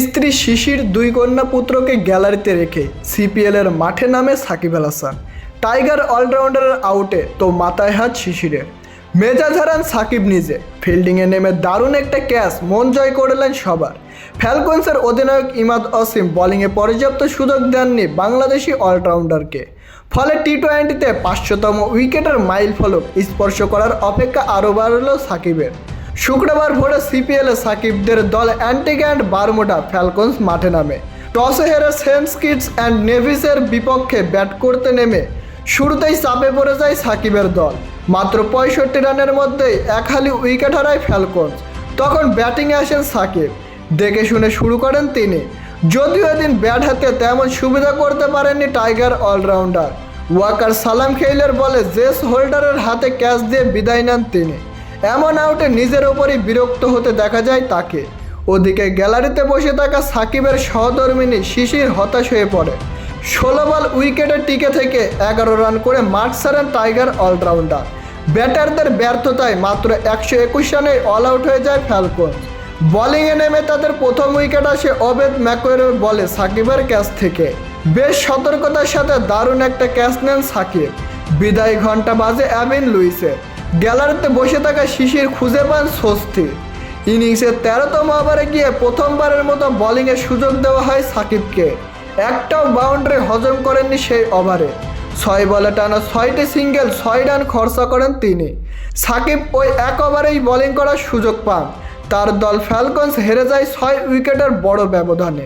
স্ত্রী শিশির দুই কন্যা পুত্রকে গ্যালারিতে রেখে সিপিএলের মাঠে নামে সাকিব আল হাসান। টাইগার অলরাউন্ডারের আউটে তো মাথায় হাত শিশিরের। মেজাজ হারান সাকিব নিজে। ফিল্ডিংয়ে নেমে দারুণ একটা ক্যাচ, মন জয় করলেন সবার। ফ্যালকনসের অধিনায়ক ইমাদ অসিম বোলিংয়ে পর্যাপ্ত সুযোগ দেননি বাংলাদেশি অলরাউন্ডারকে। ফলে টি টোয়েন্টিতে পাঁচশোতম উইকেটের মাইল ফলক স্পর্শ করার অপেক্ষা আরও বাড়ল সাকিবের। শুক্রবার ভোরে সিপিএলে সাকিবদের দল অ্যান্টিক অ্যান্ড বারমুডা ফ্যালকনস মাঠে নামে। টসে হেরে সেন্স কিডস অ্যান্ড নেভিসের বিপক্ষে ব্যাট করতে নেমে। শুরুতেই চাপে পড়ে যায় সাকিবের দল। মাত্র পঁয়ষট্টি রানের মধ্যেই এক হালি উইকেট হারায় ফ্যালকনস। তখন ব্যাটিংয়ে আসেন সাকিব। দেখে শুনে শুরু করেন তিনি। যদিও এদিন ব্যাট হাতে তেমন সুবিধা করতে পারেননি টাইগার অলরাউন্ডার। ওয়াকার সালাম খেইলের বলে জেস হোল্ডারের হাতে ক্যাচ দিয়ে বিদায় নেন তিনি। এমন আউটে নিজের ওপরই বিরক্ত হতে দেখা যায় তাকে। ওদিকে গ্যালারিতে বসে থাকা সাকিবের সহধর্মিনী শিশির হতাশ হয়ে পড়ে। ষোলো বল উইকেটে টিকে থেকে এগারো রান করে মাঠ ছাড়েন টাইগার অলরাউন্ডার। ব্যাটারদের ব্যর্থতায় মাত্র একশো একুশ রানে অল আউট হয়ে যায় ফ্যালকন। বোলিংয়ে নেমে তাদের প্রথম উইকেট আসে অবেদ ম্যাকোয়েরের বলে সাকিবের ক্যাচ থেকে। বেশ সতর্কতার সাথে দারুণ একটা ক্যাচ নেন সাকিব। বিদায় ঘণ্টা বাজে অ্যাভিন লুইসের। গ্যালারিতে বসে থাকা শিশির খুঁজে পান স্বস্তি। ইনিংসের তেরোতম ওভারে গিয়ে প্রথমবারের মতো বোলিংয়ের সুযোগ দেওয়া হয় সাকিবকে। একটাও বাউন্ডারি হজম করেননি সেই ওভারে। ছয় বলে টানা ছয়টি সিঙ্গেল, ছয় রান খরচা করেন তিনি। সাকিব ওই এক ওভারেই বোলিং করার সুযোগ পান। তার দল ফ্যালকনস হেরে যায় ছয় উইকেটের বড় ব্যবধানে।